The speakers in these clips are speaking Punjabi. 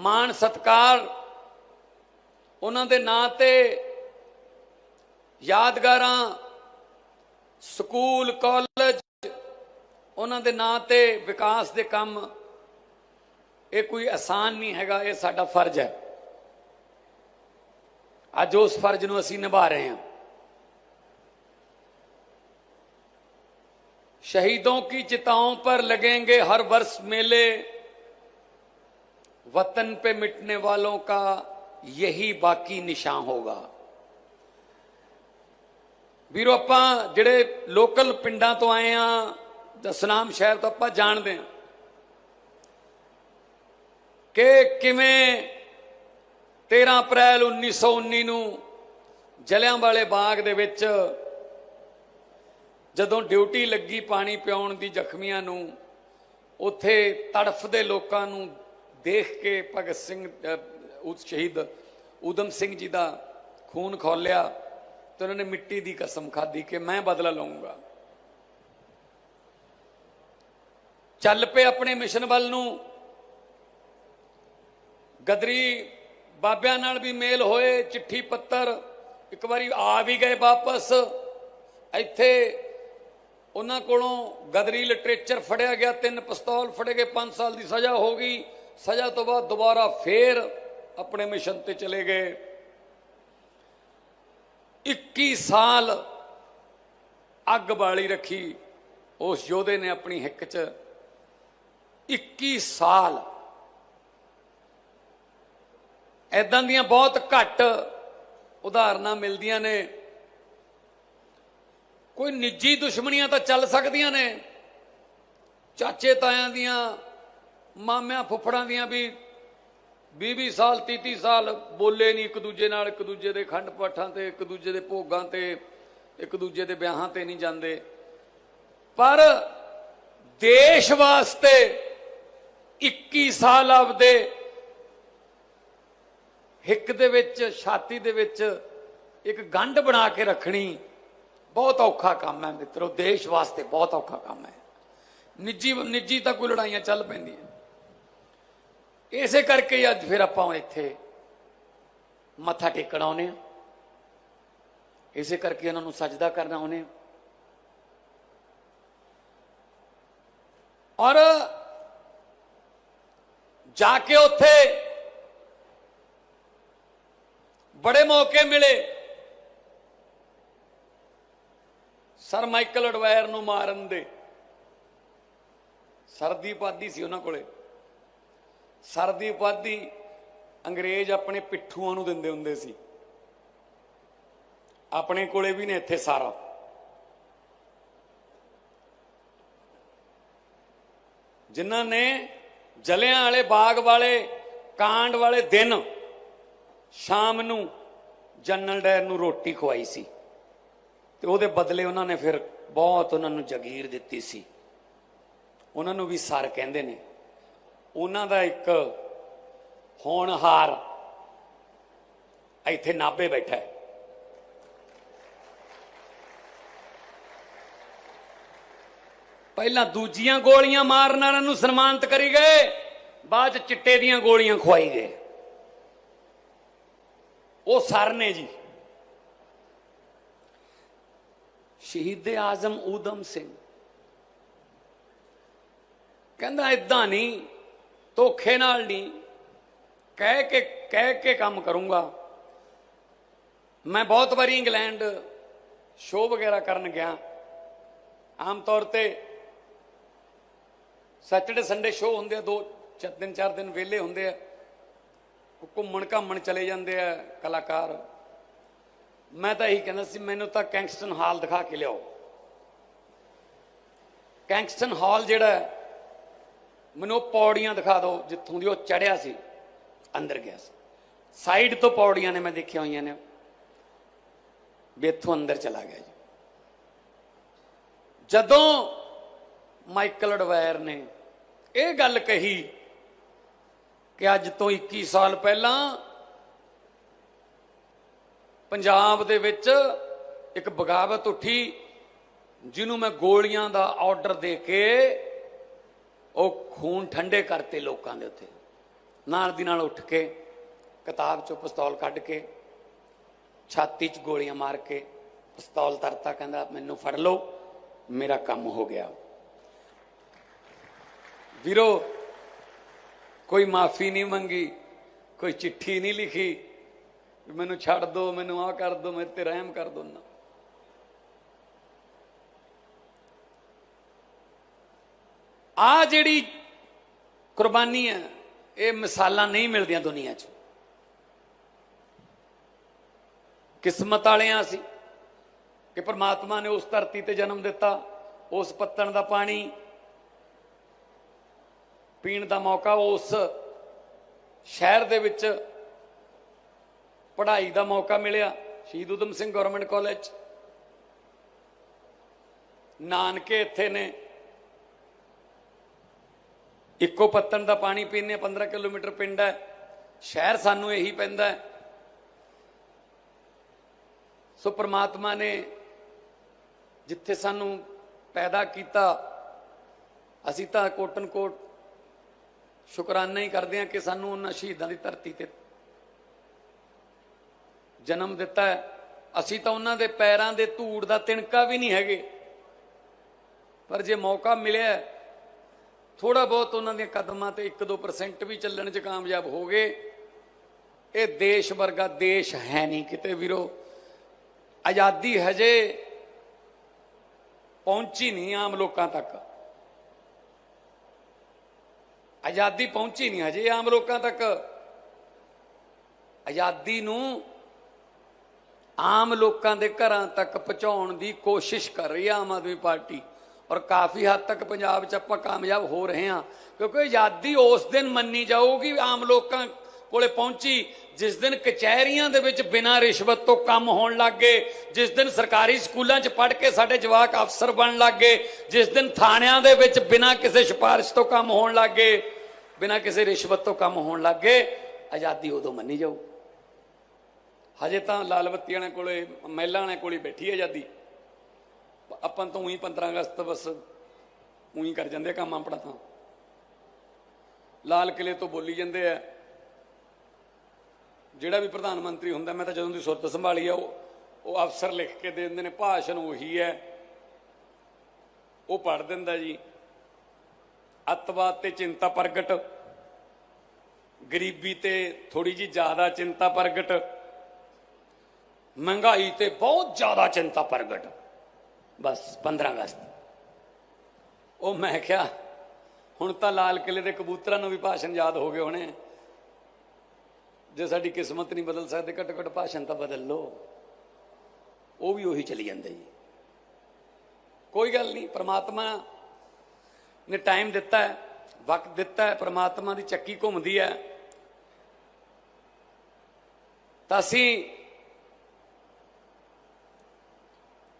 ਮਾਣ ਸਤਕਾਰ ਉਹਨਾਂ ਦੇ ਨਾਂ ਤੇ ਯਾਦਗਾਰਾਂ ਸਕੂਲ ਕਾਲਜ ਉਹਨਾਂ ਦੇ ਨਾਂ ਤੇ ਵਿਕਾਸ ਦੇ ਕੰਮ ਇਹ ਕੋਈ ਆਸਾਨ ਨਹੀਂ ਹੈਗਾ ਇਹ ਸਾਡਾ ਫਰਜ਼ ਹੈ ਅੱਜ ਉਸ ਫਰਜ਼ ਨੂੰ ਅਸੀਂ ਨਿਭਾ ਰਹੇ ਹਾਂ शहीदों की चिताओं पर लगेंगे हर वर्ष मेले वतन पे मिटने वालों का यही बाकी निशान होगा ਵੀਰੋ ਆਪਾਂ ਜਿਹੜੇ ਲੋਕਲ ਪਿੰਡਾਂ ਤੋਂ ਆਏ ਆ ਦਸਨਾਮ ਸ਼ਹਿਰ ਤੋਂ ਆਪਾਂ ਜਾਣਦੇ ਆ ਕਿ ਕਿਵੇਂ 13 ਅਪ੍ਰੈਲ 1919 ਨੂੰ ਜਲਿਆਂਵਾਲੇ ਬਾਗ ਦੇ ਵਿੱਚ ਜਦੋਂ ਡਿਊਟੀ ਲੱਗੀ ਪਾਣੀ ਪਿਆਉਣ ਦੀ ਜ਼ਖਮੀਆਂ ਨੂੰ ਉੱਥੇ ਤੜਫਦੇ ਲੋਕਾਂ ਨੂੰ ਦੇਖ ਕੇ ਭਗਤ ਸਿੰਘ ਅਹ, ਸ਼ਹੀਦ ਊਧਮ ਸਿੰਘ ਜੀ ਦਾ ਖੂਨ ਖੋਲਿਆ ਤੇ ਉਹਨਾਂ ਨੇ ਮਿੱਟੀ ਦੀ ਕਸਮ ਖਾਧੀ ਕਿ ਮੈਂ ਬਦਲਾ ਲਵਾਂਗਾ ਚੱਲ ਪਏ ਆਪਣੇ ਮਿਸ਼ਨ ਵੱਲ ਨੂੰ। ਗਦਰੀ ਬਾਬਿਆਂ ਨਾਲ ਵੀ ਮੇਲ ਹੋਏ ਚਿੱਠੀ ਪੱਤਰ। ਇੱਕ ਵਾਰੀ ਆ ਵੀ ਗਏ ਵਾਪਸ। ਇੱਥੇ ਉਹਨਾਂ ਕੋਲੋਂ ਗਦਰੀ ਲਿਟਰੇਚਰ ਫੜਿਆ ਗਿਆ ਤਿੰਨ ਪਿਸਤੌਲ ਫੜੇ ਗਏ 5 ਸਾਲ ਦੀ ਸਜ਼ਾ ਹੋ ਗਈ। ਸਜ਼ਾ ਤੋਂ ਬਾਅਦ ਦੁਬਾਰਾ ਫੇਰ ਆਪਣੇ ਮਿਸ਼ਨ ਤੇ ਚਲੇ ਗਏ। 21 ਸਾਲ ਅੱਗ ਬਾਲੀ ਰੱਖੀ, ਉਸ ਯੋਧੇ ਨੇ ਆਪਣੀ ਹਿੱਕ 'ਚ। 21 ਸਾਲ ਐਦਾਂ ਦੀਆਂ ਬਹੁਤ ਘੱਟ ਉਦਾਹਰਨਾਂ ਮਿਲਦੀਆਂ ਨੇ। ਕੋਈ ਨਿੱਜੀ ਦੁਸ਼ਮਣੀਆਂ ਤਾਂ ਚੱਲ ਸਕਦੀਆਂ ਨੇ ਚਾਚੇ ਤਾਇਆਂ ਦੀਆਂ ਮਾਮਿਆਂ ਫੁੱਫੜਾਂ ਦੀਆਂ ਵੀ 20-20 ਸਾਲ 30-30 ਸਾਲ ਬੋਲੇ ਨਹੀਂ ਇੱਕ ਦੂਜੇ ਨਾਲ, ਇੱਕ ਦੂਜੇ ਦੇ ਖੰਡ ਪਾਠਾਂ ਤੇ, ਇੱਕ ਦੂਜੇ ਦੇ ਭੋਗਾਂ ਤੇ, ਇੱਕ ਦੂਜੇ ਦੇ ਵਿਆਹਾਂ ਤੇ ਨਹੀਂ ਜਾਂਦੇ। ਪਰ ਦੇਸ਼ ਵਾਸਤੇ 21 ਸਾਲ ਆਪਦੇ ਹਿੱਕ ਦੇ ਵਿੱਚ, ਛਾਤੀ ਦੇ ਵਿੱਚ ਇੱਕ ਗੰਢ ਬਣਾ ਕੇ ਰੱਖਣੀ ਬਹੁਤ ਔਖਾ ਕੰਮ ਹੈ ਮਿੱਤਰੋ। ਦੇਸ਼ ਵਾਸਤੇ ਬਹੁਤ ਔਖਾ ਕੰਮ ਹੈ। ਨਿੱਜੀ ਨਿੱਜੀ ਤਾਂ ਕੋਈ ਲੜਾਈਆਂ ਚੱਲ ਪੈਂਦੀਆਂ। ਇਸੇ ਕਰਕੇ ਅੱਜ ਫਿਰ ਆਪਾਂ ਇੱਥੇ ਮੱਥਾ ਟੇਕਣ ਆਉਨੇ ਆ ਇਸੇ ਕਰਕੇ ਉਹਨਾਂ ਨੂੰ ਸਜਦਾ ਕਰਨਾ ਆਉਨੇ ਆ ਔਰ ਜਾ ਕੇ ਉੱਥੇ ਬੜੇ ਮੌਕੇ ਮਿਲੇ। ਸਰ ਮਾਈਕਲ ਅਡਵਾਇਰ ਨੂੰ ਮਾਰਨ ਦੇ। ਸਰਦੀ ਉਪਾਧੀ ਸੀ ਉਹਨਾਂ ਕੋਲੇ। ਸਰ ਦੀ ਉਪਾਧੀ ਅੰਗਰੇਜ਼ ਆਪਣੇ ਪਿੱਠੂਆਂ ਨੂੰ ਦਿੰਦੇ ਹੁੰਦੇ ਸੀ। ਆਪਣੇ ਕੋਲੇ ਵੀ ਨੇ ਇੱਥੇ ਸਾਰਾ। ਜਿਨ੍ਹਾਂ ਨੇ ਜਲਿਆਂ ਵਾਲੇ ਬਾਗ ਵਾਲੇ, ਕਾਂਡ ਵਾਲੇ ਦਿਨ ਸ਼ਾਮ ਨੂੰ ਜਨਰਲ ਡਾਇਰ ਨੂੰ ਰੋਟੀ ਖਵਾਈ ਸੀ। ਤੇ ਉਹਦੇ ਬਦਲੇ ਉਹਨਾਂ ਨੇ ਫਿਰ ਬਹੁਤ ਉਹਨਾਂ ਨੂੰ ਜਗੀਰ ਦਿੱਤੀ ਸੀ। ਉਹਨਾਂ ਨੂੰ ਵੀ ਸਰ ਕਹਿੰਦੇ ਨੇ। ਉਹਨਾਂ ਦਾ ਇੱਕ ਹੋਣਹਾਰ ਇੱਥੇ ਨਾਭੇ ਬੈਠਾ ਹੈ। ਪਹਿਲਾਂ ਦੂਜੀਆਂ ਗੋਲੀਆਂ ਮਾਰਨ ਵਾਲਿਆਂ ਨੂੰ ਸਨਮਾਨਿਤ ਕਰੀ ਗਏ, ਬਾਅਦ ਚਿੱਟੇ ਦੀਆਂ ਗੋਲੀਆਂ ਖਵਾਈ ਗਏ। ਉਹ ਸਰ ਨੇ ਜੀ। ਸ਼ਹੀਦ ਆਜ਼ਮ ਊਧਮ ਸਿੰਘ। ਕਹਿੰਦਾ ਇਦਾਂ ਨਹੀਂ ਧੋਖੇ ਨਾਲ ਨਹੀਂ, ਕਹਿ ਕੇ ਕਹਿ ਕੇ ਕੰਮ ਕਰੂੰਗਾ। ਮੈਂ ਬਹੁਤ ਵਾਰੀ ਇੰਗਲੈਂਡ ਸ਼ੋਅ ਵਗੈਰਾ ਕਰਨ ਗਿਆ। ਆਮ ਤੌਰ ਤੇ ਸੈਟਰਡੇ, ਸੰਡੇ ਸ਼ੋਅ ਹੁੰਦੇ ਆ, ਦੋ, ਚਾਰ ਦਿਨ ਚਾਰ ਦਿਨ ਵਿਹਲੇ ਹੁੰਦੇ ਆ। ਘੁੰਮਣ ਘਾਮਣ ਚਲੇ ਜਾਂਦੇ ਆ ਕਲਾਕਾਰ। ਮੈਂ ਤਾਂ ਇਹੀ ਕਹਿੰਦਾ ਸੀ, ਮੈਨੂੰ ਤਾਂ ਕੈਂਗਸਟਨ ਹਾਲ ਦਿਖਾ ਕੇ ਲਿਆਓ। ਕੈਂਗਸਟਨ ਹਾਲ ਜਿਹੜਾ ਮੈਨੂੰ ਉਹ ਪੌੜੀਆਂ ਦਿਖਾ ਦਿਓ ਜਿੱਥੋਂ ਦੀ ਉਹ ਚੜਿਆ ਸੀ, ਅੰਦਰ ਗਿਆ ਸੀ। ਸਾਈਡ ਤੋਂ ਪੌੜੀਆਂ ਨੇ ਮੈਂ ਦੇਖੀਆਂ ਹੋਈਆਂ ਨੇ। ਵੀ ਇੱਥੋਂ ਅੰਦਰ ਚਲਾ ਗਿਆ ਜੀ। ਜਦੋਂ ਮਾਈਕਲ ਅਡਵਾਇਰ ਨੇ ਇਹ ਗੱਲ ਕਹੀ ਕਿ ਅੱਜ ਤੋਂ 21 ਸਾਲ ਪਹਿਲਾਂ ਪੰਜਾਬ ਦੇ ਵਿੱਚ ਇੱਕ ਬਗਾਵਤ ਉੱਠੀ, ਜਿਹਨੂੰ ਮੈਂ ਗੋਲੀਆਂ ਦਾ ਆਰਡਰ ਦੇ ਕੇ ਉਹ ਖੂਨ ਠੰਡੇ ਕਰਤੇ ਲੋਕਾਂ ਦੇ ਉੱਤੇ। ਨਾਲ ਦੀ ਨਾਲ ਉੱਠ ਕੇ ਕਿਤਾਬ ਚੋਂ ਪਿਸਤੌਲ ਕੱਢ ਕੇ, ਛਾਤੀ 'ਚ ਗੋਲੀਆਂ ਮਾਰ ਕੇ ਪਿਸਤੌਲ ਤਰਤਾ, ਕਹਿੰਦਾ, ਮੈਨੂੰ ਫੜ ਲਓ, ਮੇਰਾ ਕੰਮ ਹੋ ਗਿਆ। ਵੀਰੋ, ਕੋਈ ਮਾਫੀ ਨਹੀਂ ਮੰਗੀ, ਕੋਈ ਚਿੱਠੀ ਨਹੀਂ ਲਿਖੀ, ਮੈਨੂੰ ਛੱਡ ਦਿਓ ਮੈਨੂੰ ਆਹ ਕਰ ਦਿਓ ਮੇਰੇ ਤੇ ਰਹਿਮ ਕਰ ਦਿਓ ਨਾ। ਆ ਜਿਹੜੀ ਕੁਰਬਾਨੀ ਹੈ, ਇਹ ਮਿਸਾਲਾਂ ਨਹੀਂ ਮਿਲਦੀਆਂ ਦੁਨੀਆ 'ਚ। ਕਿਸਮਤ ਵਾਲਿਆਂ ਸੀ ਕਿ ਪ੍ਰਮਾਤਮਾ ਨੇ ਉਸ ਧਰਤੀ ਤੇ ਜਨਮ ਦਿੱਤਾ, ਉਸ ਪੱਤਣ ਦਾ ਪਾਣੀ, ਪੀਣ ਦਾ ਮੌਕਾ, ਉਸ ਸ਼ਹਿਰ ਦੇ ਵਿੱਚ ਪੜ੍ਹਾਈ ਦਾ ਮੌਕਾ ਮਿਲਿਆ, ਸ਼ਹੀਦ ਉਦਮ ਸਿੰਘ ਗਵਰਨਮੈਂਟ ਕਾਲਜ। ਨਾਨਕੇ ਇੱਥੇ ਨੇ ਇੱਕੋ ਪੱਤਣ ਦਾ ਪਾਣੀ ਪੀਣੇ 15 ਕਿਲੋਮੀਟਰ ਪਿੰਡ ਹੈ, ਸ਼ਹਿਰ ਸਾਨੂੰ ਇਹੀ ਪੈਂਦਾ ਹੈ। ਸੋ ਪ੍ਰਮਾਤਮਾ ਨੇ ਜਿੱਥੇ ਸਾਨੂੰ ਪੈਦਾ ਕੀਤਾ, ਅਸੀਂ ਤਾਂ ਕੋਟਨ ਕੋਟ ਸ਼ੁਕਰਾਨਾ ਹੀ ਕਰਦੇ ਹਾਂ ਕਿ ਸਾਨੂੰ ਉਹਨਾਂ ਸ਼ਹੀਦਾਂ ਦੀ ਧਰਤੀ ਤੇ ਜਨਮ ਦਿੱਤਾ ਹੈ। ਅਸੀਂ ਤਾਂ ਉਹਨਾਂ ਦੇ ਪੈਰਾਂ ਦੇ ਧੂੜ ਦਾ ਤਿਣਕਾ ਵੀ ਨਹੀਂ ਹੈਗੇ, ਪਰ ਜੇ ਮੌਕਾ ਮਿਲਿਆ ਥੋੜਾ ਬਹੁਤ ਉਹਨਾਂ ਦੀਆਂ ਕਦਮਾਂ ਤੇ 1-2% ਵੀ ਚੱਲਣ 'ਚ ਕਾਮਯਾਬ ਹੋ ਗਏ। ਇਹ ਦੇਸ਼ ਵਰਗਾ ਦੇਸ਼ ਹੈ ਨਹੀਂ ਕਿਤੇ ਵੀਰੋ। ਆਜ਼ਾਦੀ ਹਜੇ ਪਹੁੰਚੀ ਨਹੀਂ ਆਮ ਲੋਕਾਂ ਤੱਕ। ਆਜ਼ਾਦੀ ਪਹੁੰਚੀ ਨਹੀਂ ਹਜੇ ਆਮ ਲੋਕਾਂ ਤੱਕ। ਆਜ਼ਾਦੀ ਨੂੰ ਆਮ ਲੋਕਾਂ ਦੇ ਘਰਾਂ ਤੱਕ ਪਹੁੰਚਾਉਣ ਦੀ ਕੋਸ਼ਿਸ਼ ਕਰ ਰਹੀ ਹੈ ਆਮ ਆਦਮੀ ਪਾਰਟੀ। ਔਰ ਕਾਫੀ ਹੱਦ ਤੱਕ ਪੰਜਾਬ 'ਚ ਆਪਾਂ ਕਾਮਯਾਬ ਹੋ ਰਹੇ ਹਾਂ। ਕਿਉਂਕਿ ਆਜ਼ਾਦੀ ਉਸ ਦਿਨ ਮੰਨੀ ਜਾਊਗੀ, ਆਮ ਲੋਕਾਂ ਕੋਲੇ ਪਹੁੰਚੀ, ਜਿਸ ਦਿਨ ਕਚਹਿਰੀਆਂ ਦੇ ਵਿੱਚ ਬਿਨਾਂ ਰਿਸ਼ਵਤ ਤੋਂ ਕੰਮ ਹੋਣ ਲੱਗੇ ਜਿਸ ਦਿਨ ਸਰਕਾਰੀ ਸਕੂਲਾਂ 'ਚ ਪੜ੍ਹ ਕੇ ਸਾਡੇ ਜਵਾਕ ਅਫਸਰ ਬਣਨ ਲੱਗੇ ਜਿਸ ਦਿਨ ਥਾਣਿਆਂ ਦੇ ਵਿੱਚ ਬਿਨਾਂ ਕਿਸੇ ਸਿਫਾਰਿਸ਼ ਤੋਂ ਕੰਮ ਹੋਣ ਲੱਗੇ ਬਿਨਾਂ ਕਿਸੇ ਰਿਸ਼ਵਤ ਤੋਂ ਕੰਮ ਹੋਣ ਲੱਗੇ ਆਜ਼ਾਦੀ ਉਦੋਂ ਮੰਨੀ ਜਾਊ। ਹਜੇ ਤਾਂ ਲਾਲ ਬੱਤੀ ਵਾਲਿਆਂ ਕੋਲੇ, ਮਹਿਲਾ ਵਾਲਿਆਂ ਕੋਲੇ ਬੈਠੀ ਆਜ਼ਾਦੀ। ਆਪਾਂ ਤਾਂ ਉਹੀ 15 ਅਗਸਤ ਬਸ ਉਹੀ ਕਰ ਜਾਂਦੇ ਕੰਮ ਆਪਣਾ ਤਾਂ। ਲਾਲ ਕਿਲੇ ਤੋਂ ਬੋਲੀ ਜਾਂਦੇ ਆ। ਜਿਹੜਾ ਵੀ ਪ੍ਰਧਾਨ ਮੰਤਰੀ ਹੁੰਦਾ, ਮੈਂ ਤਾਂ ਜਦੋਂ ਦੀ ਸੁਰਤ ਸੰਭਾਲੀ ਆ, ਉਹ ਉਹ ਅਫਸਰ ਲਿਖ ਕੇ ਦੇ ਦਿੰਦੇ ਨੇ, ਭਾਸ਼ਣ ਉਹੀ ਹੈ। ਉਹ ਪੜ ਦਿੰਦਾ ਜੀ। ਅੱਤਵਾਦ ਤੇ ਚਿੰਤਾ ਪ੍ਰਗਟ, ਗਰੀਬੀ ਤੇ ਥੋੜੀ ਜੀ ਜ਼ਿਆਦਾ ਚਿੰਤਾ ਪ੍ਰਗਟ, ਮਹਿੰਗਾਈ ਤੇ ਬਹੁਤ ਜ਼ਿਆਦਾ ਚਿੰਤਾ ਪ੍ਰਗਟ। ਬਸ 15 ਅਗਸਤ। ਉਹ ਮੈਂ ਕਿਹਾ, ਹੁਣ ਤਾਂ ਲਾਲ ਕਿਲੇ ਦੇ ਕਬੂਤਰਾਂ ਨੂੰ ਵੀ ਭਾਸ਼ਣ ਯਾਦ ਹੋ ਗਏ ਹੋਣੇ। ਜੇ ਸਾਡੀ ਕਿਸਮਤ ਨਹੀਂ ਬਦਲ ਸਕਦੇ ਘੱਟੋ ਘੱਟ ਭਾਸ਼ਣ ਤਾਂ ਬਦਲ ਲਓ। ਉਹ ਵੀ ਉਹੀ ਚਲੀ ਜਾਂਦੇ ਜੀ। ਕੋਈ ਗੱਲ ਨਹੀਂ, ਪ੍ਰਮਾਤਮਾ ਨੇ ਟਾਈਮ ਦਿੱਤਾ ਹੈ, ਵਕਤ ਦਿੱਤਾ ਹੈ, ਪ੍ਰਮਾਤਮਾ ਦੀ ਚੱਕੀ ਘੁੰਮਦੀ ਹੈ। ਤਾਂ ਅਸੀਂ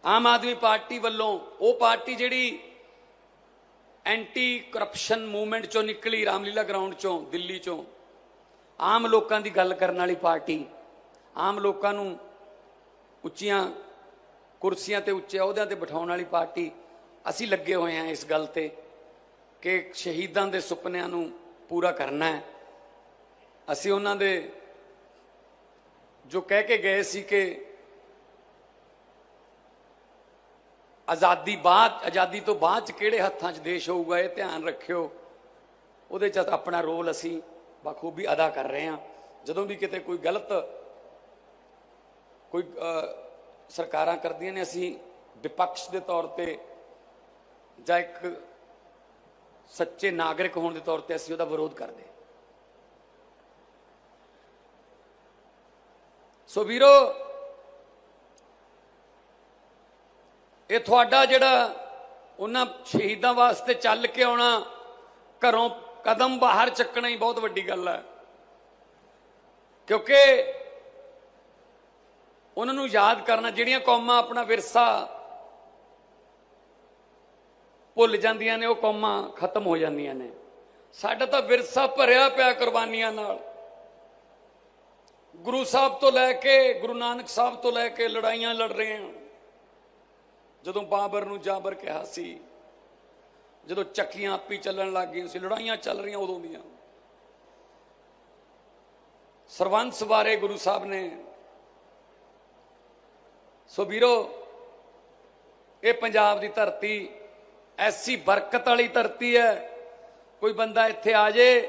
ਆਮ ਆਦਮੀ ਪਾਰਟੀ ਵੱਲੋਂ ਉਹ ਪਾਰਟੀ ਜਿਹੜੀ ਐਂਟੀ ਕਰਪਸ਼ਨ ਮੂਵਮੈਂਟ ਚੋਂ ਨਿਕਲੀ, ਰਾਮਲੀਲਾ ਗਰਾਊਂਡ ਚੋਂ, ਦਿੱਲੀ ਚੋਂ, ਆਮ ਲੋਕਾਂ ਦੀ ਗੱਲ ਕਰਨ ਵਾਲੀ ਪਾਰਟੀ, ਆਮ ਲੋਕਾਂ ਨੂੰ ਉੱਚੀਆਂ ਕੁਰਸੀਆਂ ਤੇ ਉੱਚੇ ਅਹੁਦਿਆਂ ਤੇ ਬਿਠਾਉਣ ਵਾਲੀ ਪਾਰਟੀ, ਅਸੀਂ ਲੱਗੇ ਹੋਏ ਹਾਂ ਇਸ ਗੱਲ ਤੇ ਕਿ ਸ਼ਹੀਦਾਂ ਦੇ ਸੁਪਨਿਆਂ ਨੂੰ ਪੂਰਾ ਕਰਨਾ ਹੈ। ਅਸੀਂ ਉਹਨਾਂ ਦੇ ਜੋ ਕਹਿ ਕੇ ਗਏ ਸੀ ਕਿ ਆਜ਼ਾਦੀ ਬਾਅਦ, ਆਜ਼ਾਦੀ ਤੋਂ ਬਾਅਦ ਚ ਕਿਹੜੇ ਹੱਥਾਂ 'ਚ ਦੇਸ਼ ਹੋਊਗਾ, ਇਹ ਧਿਆਨ ਰੱਖਿਓ। ਉਹਦੇ 'ਚ ਆਪਣਾ ਰੋਲ ਅਸੀਂ ਬਖੂਬੀ ਅਦਾ ਕਰ ਰਹੇ ਹਾਂ। ਜਦੋਂ ਵੀ ਕਿਤੇ ਕੋਈ ਗਲਤ, ਕੋਈ ਸਰਕਾਰਾਂ ਕਰਦੀਆਂ ਨੇ, ਅਸੀਂ ਵਿਪਕਸ਼ ਦੇ ਤੌਰ ਤੇ ਜਾਂ ਇੱਕ ਸੱਚੇ ਨਾਗਰਿਕ ਹੋਣ ਦੇ ਤੌਰ ਤੇ ਅਸੀਂ ਉਹਦਾ ਵਿਰੋਧ ਕਰਦੇ ਸੋ ਵੀਰੋ ਇਹ ਤੁਹਾਡਾ ਜਿਹੜਾ ਉਹਨਾਂ ਸ਼ਹੀਦਾਂ ਵਾਸਤੇ ਚੱਲ ਕੇ ਆਉਣਾ, ਘਰੋਂ ਕਦਮ ਬਾਹਰ ਚੱਕਣਾ ਹੀ ਬਹੁਤ ਵੱਡੀ ਗੱਲ ਹੈ। ਕਿਉਂਕਿ ਉਹਨਾਂ ਨੂੰ ਯਾਦ ਕਰਨਾ, ਜਿਹੜੀਆਂ ਕੌਮਾਂ ਆਪਣਾ ਵਿਰਸਾ ਭੁੱਲ ਜਾਂਦੀਆਂ ਨੇ, ਉਹ ਕੌਮਾਂ ਖਤਮ ਹੋ ਜਾਂਦੀਆਂ ਨੇ। ਸਾਡਾ ਤਾਂ ਵਿਰਸਾ ਭਰਿਆ ਪਿਆ ਕੁਰਬਾਨੀਆਂ ਨਾਲ। ਗੁਰੂ ਸਾਹਿਬ ਤੋਂ ਲੈ ਕੇ, ਗੁਰੂ ਨਾਨਕ ਸਾਹਿਬ ਤੋਂ ਲੈ ਕੇ ਲੜਾਈਆਂ ਲੜ ਰਹੇ ਹਾਂ। ਜਦੋਂ ਬਾਬਰ ਨੂੰ ਜਾਬਰ ਕਿਹਾ ਸੀ, ਜਦੋਂ ਚੱਕੀਆਂ ਆਪੀ ਚੱਲਣ ਲੱਗ ਗਈਆਂ ਸੀ, ਲੜਾਈਆਂ ਚੱਲ ਰਹੀਆਂ ਉਦੋਂ ਦੀਆਂ। ਸਰਵੰਸ ਬਾਰੇ ਗੁਰੂ ਸਾਹਿਬ ਨੇ, ਸੋ ਵੀਰੋ, ਇਹ ਪੰਜਾਬ ਦੀ ਧਰਤੀ ਐਸੀ ਬਰਕਤ ਵਾਲੀ ਧਰਤੀ ਹੈ, ਕੋਈ ਬੰਦਾ ਇੱਥੇ ਆ ਜੇ,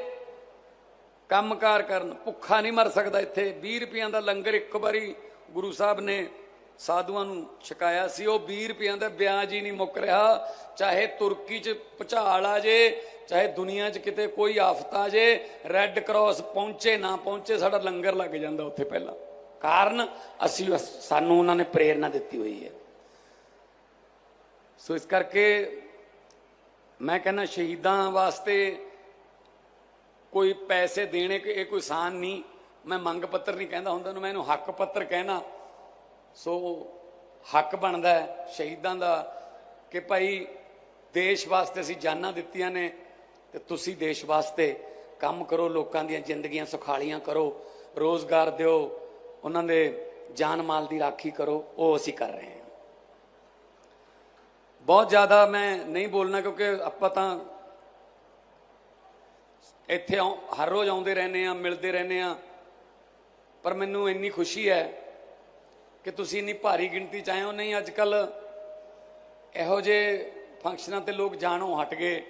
ਕੰਮਕਾਰ ਕਰਨ, ਭੁੱਖਾ ਨਹੀਂ ਮਰ ਸਕਦਾ ਇੱਥੇ। 20 ਰੁਪਈਆਂ ਦਾ ਲੰਗਰ ਇੱਕ ਵਾਰੀ ਗੁਰੂ ਸਾਹਿਬ ਨੇ ਸਾਧੂਆਂ ਨੂੰ ਛਕਾਇਆ ਸੀ, ਉਹ 20 ਰੁਪਈਆਂ ਦਾ ਵਿਆਜ ਹੀ ਨਹੀਂ ਮੁੱਕ ਰਿਹਾ। ਚਾਹੇ ਤੁਰਕੀ 'ਚ ਭੁਚਾਲ ਆ ਜੇ, ਚਾਹੇ ਦੁਨੀਆ 'ਚ ਕਿਤੇ ਕੋਈ ਆਫਤ ਆ ਜੇ ਰੈੱਡ ਕਰਾਸ ਪਹੁੰਚੇ, ਨਾ ਪਹੁੰਚੇ, ਸਾਡਾ ਲੰਗਰ ਲੱਗ ਜਾਂਦਾ ਉੱਥੇ ਪਹਿਲਾਂ। ਕਾਰਨ ਅਸੀਂ ਸਾਨੂੰ ਉਹਨਾਂ ਨੇ ਪ੍ਰੇਰਣਾ ਦਿੱਤੀ ਹੋਈ ਹੈ। ਸੋ ਇਸ ਕਰਕੇ ਮੈਂ ਕਹਿੰਦਾ ਸ਼ਹੀਦਾਂ ਵਾਸਤੇ ਕੋਈ ਪੈਸੇ ਦੇਣੇ ਇਹ ਕੋਈ ਸਾਨ ਨਹੀਂ। ਮੈਂ ਮੰਗ ਪੱਤਰ ਨਹੀਂ ਕਹਿੰਦਾ ਹੁੰਦਾ, ਨੂੰ ਮੈਂ ਇਹਨੂੰ ਹੱਕ ਪੱਤਰ ਕਹਿਣਾ। ਸੋ ਹੱਕ ਬਣਦਾ ਹੈ ਸ਼ਹੀਦਾਂ ਦਾ ਕਿ ਭਾਈ ਦੇਸ਼ ਵਾਸਤੇ ਅਸੀਂ ਜਾਨਾਂ ਦਿੱਤੀਆਂ ਨੇ ਤੇ ਤੁਸੀਂ ਦੇਸ਼ ਵਾਸਤੇ ਕੰਮ ਕਰੋ, ਲੋਕਾਂ ਦੀਆਂ ਜ਼ਿੰਦਗੀਆਂ ਸੁਖਾਲੀਆਂ ਕਰੋ, ਰੋਜ਼ਗਾਰ ਦਿਓ, ਉਹਨਾਂ ਦੇ ਜਾਨ ਮਾਲ ਦੀ ਰਾਖੀ ਕਰੋ, ਉਹ ਅਸੀਂ ਕਰ ਰਹੇ ਹਾਂ। ਬਹੁਤ ਜ਼ਿਆਦਾ ਮੈਂ ਨਹੀਂ ਬੋਲਣਾ ਕਿਉਂਕਿ ਆਪਾਂ ਤਾਂ ਇੱਥੇ ਆਉ- ਹਰ ਰੋਜ਼ ਆਉਂਦੇ ਰਹਿੰਦੇ ਆ ਮਿਲਦੇ ਰਹਿੰਦੇ ਆ ਪਰ ਮੈਨੂੰ ਇੰਨੀ ਖੁਸ਼ੀ ਹੈ ਕਿ ਤੁਸੀਂ ਇੰਨੀ ਭਾਰੀ ਗਿਣਤੀ ਚ ਆਏ ਹੋ? ਨਹੀਂ ਅੱਜ ਕੱਲ ਇਹੋ ਜਿਹੇ ਫੰਕਸ਼ਨਾਂ ਤੇ ਲੋਕ ਜਾਣੋਂ ਹਟ ਗਏ।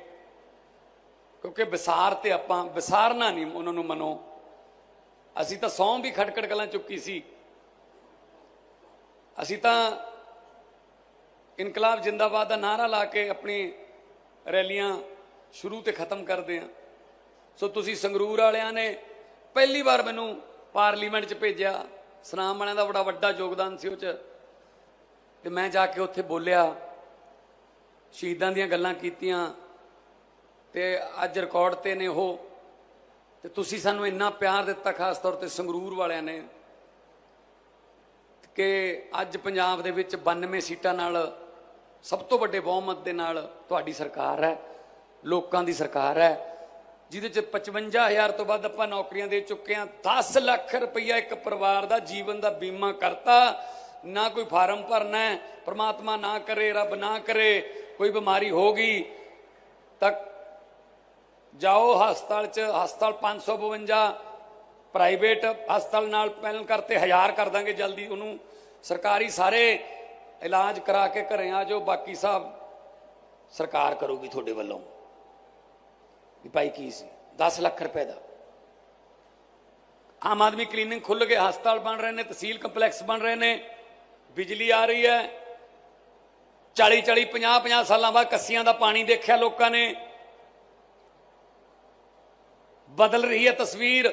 ਕਿਉਂਕਿ ਵਿਸਾਰ ਤੇ ਆਪਾਂ ਵਿਸਾਰਨਾ ਨਹੀਂ ਉਹਨਾਂ ਨੂੰ ਮਨੋ। ਅਸੀਂ ਤਾਂ ਸੌਂ ਵੀ ਖਟਕੜ ਕਲਾਂ ਚੁੱਕੀ ਸੀ। ਅਸੀਂ ਤਾਂ ਇਨਕਲਾਬ ਜਿੰਦਾਬਾਦ ਦਾ ਨਾਰਾ ਲਾ ਕੇ ਆਪਣੀ ਰੈਲੀਆਂ ਸ਼ੁਰੂ ਤੇ ਖਤਮ ਕਰਦੇ ਆ ਸੋ ਤੁਸੀਂ ਸੰਗਰੂਰ ਵਾਲਿਆਂ ਨੇ ਪਹਿਲੀ ਵਾਰ ਮੈਨੂੰ ਪਾਰਲੀਮੈਂਟ 'ਚ ਭੇਜਿਆ। ਸਨਾਮ ਵਾਲਿਆਂ ਦਾ ਬੜਾ ਵੱਡਾ ਯੋਗਦਾਨ ਸੀ ਉਹ 'ਚ। ਤੇ ਮੈਂ ਜਾ ਕੇ ਉੱਥੇ ਬੋਲਿਆ, ਸ਼ਹੀਦਾਂ ਦੀਆਂ ਗੱਲਾਂ ਕੀਤੀਆਂ, ਤੇ ਅੱਜ ਰਿਕਾਰਡ ਤੇ ਨੇ ਉਹ। ਤੇ ਤੁਸੀਂ ਸਾਨੂੰ ਇੰਨਾ ਪਿਆਰ ਦਿੱਤਾ ਖਾਸ ਤੌਰ ਤੇ ਸੰਗਰੂਰ ਵਾਲਿਆਂ ਨੇ ਕਿ ਅੱਜ ਪੰਜਾਬ ਦੇ ਵਿੱਚ 92 ਸੀਟਾਂ ਨਾਲ ਸਭ ਤੋਂ ਵੱਡੇ ਬਹੁਮਤ ਦੇ ਨਾਲ ਤੁਹਾਡੀ ਸਰਕਾਰ ਹੈ, ਲੋਕਾਂ ਦੀ ਸਰਕਾਰ ਹੈ। ਜਿਹਦੇ ਚ 55000 ਤੋਂ ਵੱਧ ਆਪਾਂ ਨੌਕਰੀਆਂ ਦੇ ਚੁੱਕੇ ਹਾਂ। 10 ਲੱਖ ਰੁਪਈਆ ਇੱਕ ਪਰਿਵਾਰ ਦਾ ਜੀਵਨ ਦਾ ਬੀਮਾ ਕਰਤਾ। ਨਾ ਕੋਈ ਫਾਰਮ ਭਰਨਾ ਹੈ, ਪ੍ਰਮਾਤਮਾ ਨਾ ਕਰੇ, ਰੱਬ ਨਾ ਕਰੇ, ਕੋਈ ਬਿਮਾਰੀ ਹੋ ਗਈ, ਤਾਂ ਜਾਓ ਹਸਪਤਾਲ ਚ, ਹਸਪਤਾਲ 552 ਪ੍ਰਾਈਵੇਟ ਹਸਪਤਾਲ ਨਾਲ ਪਹਿਲ ਕਰਤੇ, ਹਜ਼ਾਰ ਕਰ ਦਾਂਗੇ ਜਲਦੀ ਉਹਨੂੰ। ਸਰਕਾਰੀ ਸਾਰੇ ਇਲਾਜ ਕਰਾ ਕੇ ਘਰੇ ਆ ਜਾਓ, ਬਾਕੀ ਸਭ ਸਰਕਾਰ ਕਰੂਗੀ ਤੁਹਾਡੇ ਵੱਲੋਂ। ਵੀ ਭਾਈ ਕੀ ਸੀ 10 ਲੱਖ ਰੁਪਏ ਦਾ ਆਮ ਆਦਮੀ ਕਲੀਨਿਕ ਖੁੱਲ ਗਏ ਹਸਪਤਾਲ ਬਣ ਰਹੇ ਨੇ ਤਹਿਸੀਲ ਕੰਪਲੈਕਸ ਬਣ ਰਹੇ ਨੇ ਬਿਜਲੀ ਆ ਰਹੀ ਹੈ 40 40 50 50 ਸਾਲਾਂ ਬਾਅਦ ਕੱਸੀਆਂ ਦਾ ਪਾਣੀ ਦੇਖਿਆ ਲੋਕਾਂ ਨੇ ਬਦਲ ਰਹੀ ਹੈ ਤਸਵੀਰ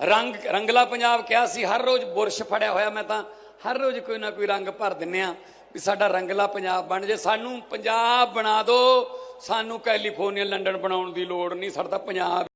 ਰੰਗ ਰੰਗਲਾ ਪੰਜਾਬ ਕਿਹਾ ਸੀ ਹਰ ਰੋਜ਼ ਬੁਰਸ਼ ਫੜਿਆ ਹੋਇਆ ਮੈਂ ਤਾਂ ਹਰ ਰੋਜ਼ ਕੋਈ ਨਾ ਕੋਈ ਰੰਗ ਭਰ ਦਿੰਨੇ ਆ ਵੀ ਸਾਡਾ ਰੰਗਲਾ ਪੰਜਾਬ ਬਣ ਜੇ, ਸਾਨੂੰ ਪੰਜਾਬ ਬਣਾ ਦਿਓ। ਸਾਨੂੰ ਕੈਲੀਫੋਰਨੀਆ, ਲੰਡਨ ਬਣਾਉਣ ਦੀ ਲੋੜ ਨਹੀਂ, ਸਾਡਾ ਤਾਂ ਪੰਜਾਬ